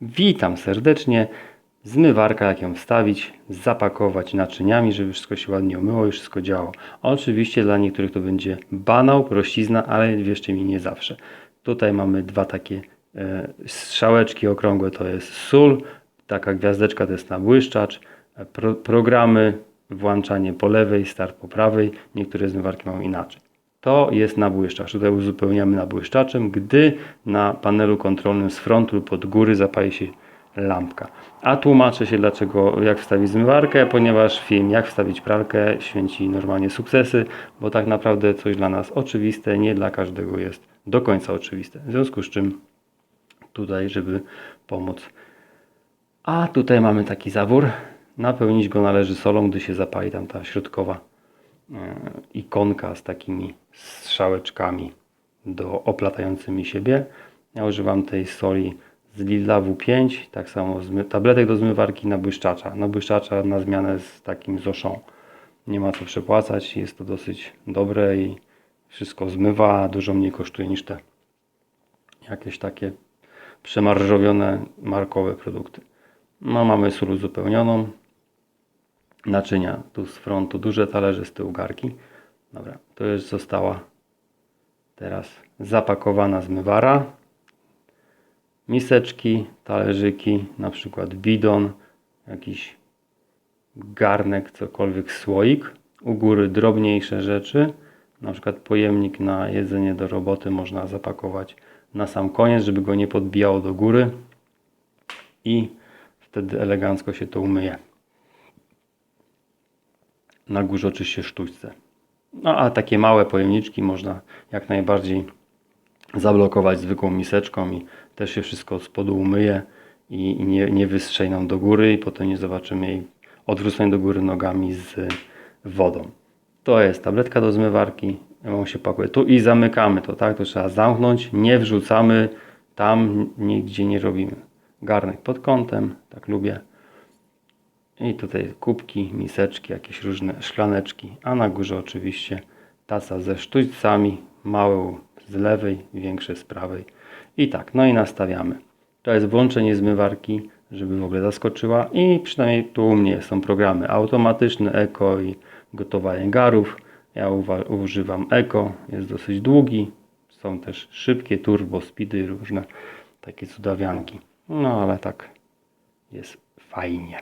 Witam serdecznie. Zmywarka, jak ją wstawić, zapakować naczyniami, żeby wszystko się ładnie umyło i wszystko działało. Oczywiście dla niektórych to będzie banał, prościzna, ale wierzcie mi, nie zawsze. Tutaj mamy dwa takie e, strzałeczki okrągłe, to jest sól, taka gwiazdeczka to jest nabłyszczacz, pro, programy, włączanie po lewej, start po prawej, niektóre zmywarki mają inaczej. To jest nabłyszczacz. Tutaj uzupełniamy nabłyszczaczem, gdy na panelu kontrolnym z frontu lub od góry zapali się lampka. A tłumaczę się dlaczego, jak wstawić zmywarkę, ponieważ film jak wstawić pralkę święci normalnie sukcesy, bo tak naprawdę coś dla nas oczywiste, nie dla każdego jest do końca oczywiste. W związku z czym tutaj, żeby pomóc. A tutaj mamy taki zawór. Napełnić go należy solą, gdy się zapali tam ta środkowa ikonka z takimi strzałeczkami do oplatającymi siebie. Ja używam tej soli z Lidla W5, tak samo zmy- tabletek do zmywarki na błyszczacza. Na błyszczacza na zmianę z takim zoszą. Nie ma co przepłacać, jest to dosyć dobre i wszystko zmywa, dużo mniej kosztuje niż te jakieś takie przemarżowione markowe produkty. No mamy sól uzupełnioną, naczynia tu z frontu duże talerze, z tyłu garki. Dobra, to już została teraz zapakowana zmywara. Miseczki, talerzyki, na przykład bidon, jakiś garnek, cokolwiek, słoik. U góry drobniejsze rzeczy, na przykład pojemnik na jedzenie do roboty można zapakować na sam koniec, żeby go nie podbijało do góry i wtedy elegancko się to umyje. Na górze oczywiście sztućce. No a takie małe pojemniczki można jak najbardziej zablokować zwykłą miseczką i też się wszystko od spodu umyje i nie, nie wystrze nam do góry i potem nie zobaczymy jej odwróceń do góry nogami z wodą. To jest tabletka do zmywarki, ją się pakuje tu i zamykamy to, tak? To trzeba zamknąć, nie wrzucamy tam, nigdzie nie robimy. Garnek pod kątem, tak lubię. I tutaj kubki, miseczki, jakieś różne szklaneczki, a na górze oczywiście taca ze sztućcami, małe z lewej, większe z prawej. I tak, no i nastawiamy. To jest włączenie zmywarki, żeby w ogóle zaskoczyła i przynajmniej tu u mnie są programy automatyczne, eko i gotowanie garów. Ja używam eko, jest dosyć długi. Są też szybkie turbo, speedy, różne takie cudawianki. No ale tak jest fajnie.